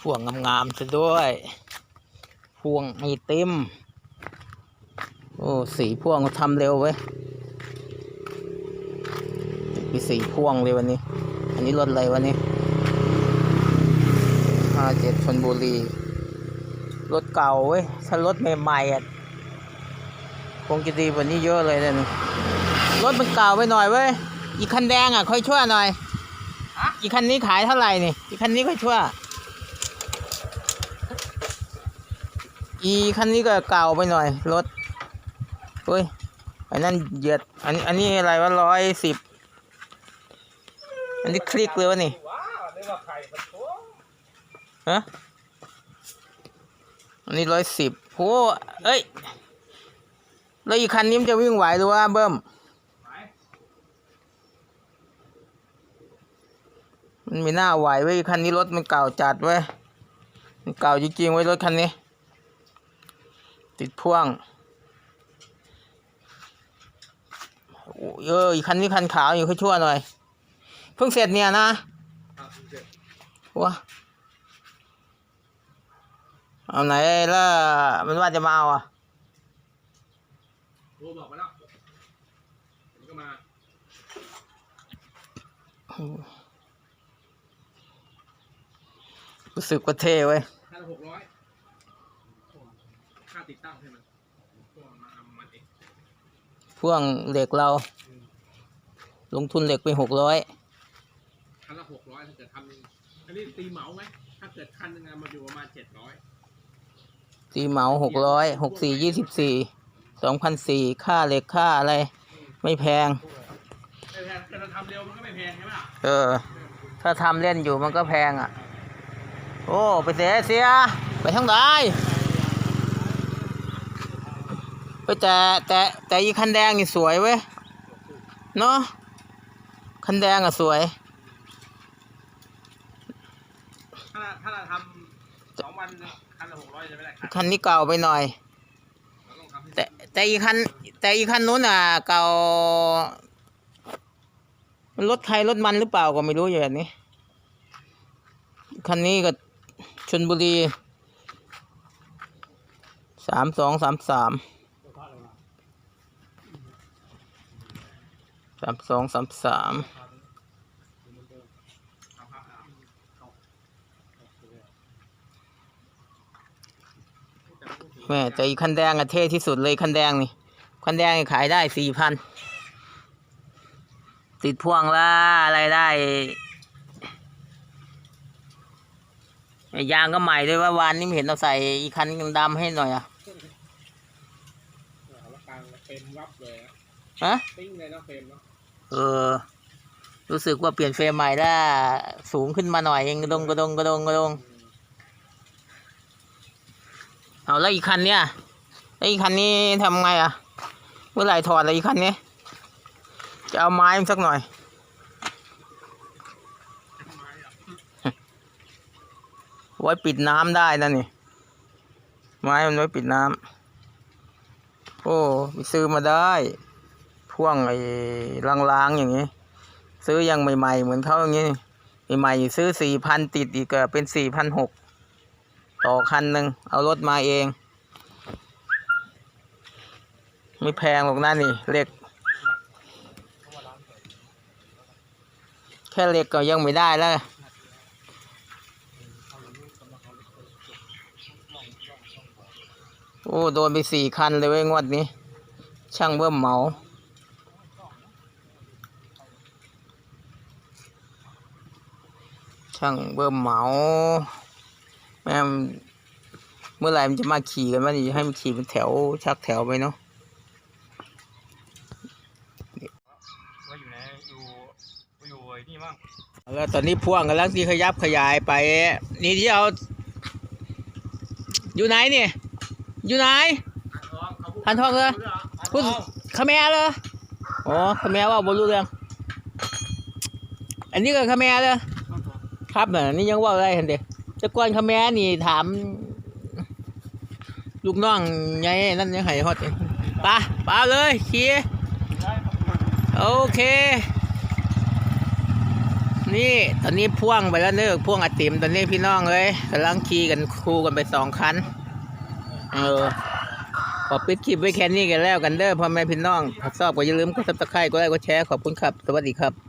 พวงงามๆซะด้วย พวงมีเต็มโอ้ สีพวงเขาทำเร็วเว้ยมีสีพวงเลยวันนี้ อันนี้รถอะไรวันนี้ห้าเจ็ดชนบุรี รถเก่าเว้ย ถ้ารถใหม่ๆอะคงจะดีกว่านี้เยอะเลยเนี่ยรถมันเก่าไปหน่อยเว้ย อีกคันแดงอะ ค่อยชั่วหน่อย อีกคันนี้ขายเท่าไหร่นี่ อีกคันนี้ค่อยชั่ว อีคันนี้ก็เก่าไปหน่อยรถเฮ้ยอันนั้นเหยียดอันนี้อันนี้อะไรวะร้อยสิบอันนี้คลิกเลยวะนี่ฮะอันนี้ร้อยสิบโหเอ้ยแล้วอีคันนี้มันจะวิ่งไหวหรือว่าเบิ้มมันไม่น่าไหวเว้ยคันนี้รถมันเก่าจัดเว้ยมันเก่าจริงๆไว้ยรถคันนี้ ติดพ่วงโอ้เอออีกคันนี้คันขาวอยู่ค่อยชั่วหน่อย เพิ่งเสร็จเนี่ยนะอะเสร็จว้าเอาไหนแล้วมันว่าจะมาเอาอะโทรบอกมาแล้วเดี๋ยวก็มารู้สึกว่าเท่เว้ยค่าละหกร้อยค่า ติดตั้งใช่ไหมพวกมาทำมันเองพ่วงเหล็กเรา ลงทุนเหล็กไปหกร้อยคันละหกร้อยถ้าเกิดทำอันนี้ตีเหมาไหมถ้าเกิดคันหนึงอะมันอยู่ประมาณเจ็ดร้อยตีเหมาหกร้อยหกสี่ยี่สิบสี่สองพันสี่ค่าเหล็กค่าอะไร ไม่แพงแต่ถ้าเกิดเราทำเร็วมันก็ไม่แพงใช่ไหมล่ะเออ ถ้าทำเล่นอยู่มันก็แพงอะ โอ้ ไปเสียเสีย ไปทางใด ไปแต่แต่แต่อีคันแดงนี่สวยเว้ยเนาะคันแดงอะสวยถ้าเราถ้าเราทำสองวันคันละหกร้อยจะไม่ได้คันคันนี้เก่าไปหน่อยเราต้องทำให้แต่แต่อีคันแต่อีคันนู้นอะ เก่ามันรถใครรถมันหรือเปล่าก็ไม่รู้อย่างนี้คันนี้ก็ชนบุรีสามสองสามสาม สามสองสามสามแม่แต่อีคันแดงอะเท่ที่สุดเลยคันแดงนี่ คันแดงนี่ขายได้สี่พัน ติดพ่วงละอะไรได้ไอ้ยางก็ใหม่ด้วยว่าวานนี้ไม่เห็นเราใส่อีกคันดำให้หน่อยอะแล้วกลางเฟรมวับเลยนะฮะติ้งเลยนะเฟรมเนาะ เออ รู้สึกว่าเปลี่ยนเฟรมใหม่แล้วสูงขึ้นมาหน่อยเองกระดงกระดงกระดงกระดงเอาแล้วอีกคันเนี่ยแล้วอีกคันนี้ทำไงอะ เมื่อไหร่ถอดอะไรอีกคันนี้ จะเอาไม้มันสักหน่อยไว้ปิดน้ำได้นะนี่ ไม้มันไว้ปิดน้ำโอ้ไปซื้อมาได้ พ่วงไอ้ลางๆอย่างนี้ ซื้อยังใหม่ ๆ เหมือนเขาอย่างนี้ใหม่ๆซื้อสี่พันติดอีกก็เป็นสี่พันหกต่อคันหนึ่งเอารถมาเอง ไม่แพงหรอกนะนี่เหล็ก แค่เหล็กก็ยังไม่ได้แล้วโอ้ โดนไปสี่คันเลยเว้ยงวดนี้ ช่างเบิ่มเหมา ช่างเบิ่มเหมาแม่มเมื่อไหร่มันจะมาขี่กันวะนี่ให้มันขี่เป็นแถวชักแถวไปเนาะว่าอยู่ไหนอยู่อยู่ไอ้นี่มั่งแล้วตอนนี้พ่วงกำลังที่ขยับขยายไป นี่ที่เอา อยู่ไหนนี่อยู่ไหนพันทองเหรอพูดขแมร์เลยอ๋อขแมร์ว่าบรู้เรื่อง อันนี้ก็ขแมร์เลย ครับน่ะนี่ยังว่าอะไรเห็นเด็แต่ก่อนขแมร์นี่ถาม ลูกน้องไงนั่นยังไห้ฮอดปะปาเลยขี่โอเค นี่ตอนนี้พ่วงไปแล้วเนอะพ่วงอติมตอนนี้พี่น้องเลยกำลังขี่กันคู่กันไปสองคันเออขอปิดคลิปไว้แค่นี้กันแล้วกันเด้อพ่อแม่พี่น้องถ้าชอบก็อย่าลืมกดซับสไครต์กดไลค์กดแชร์ขอบคุณครับ สวัสดีครับ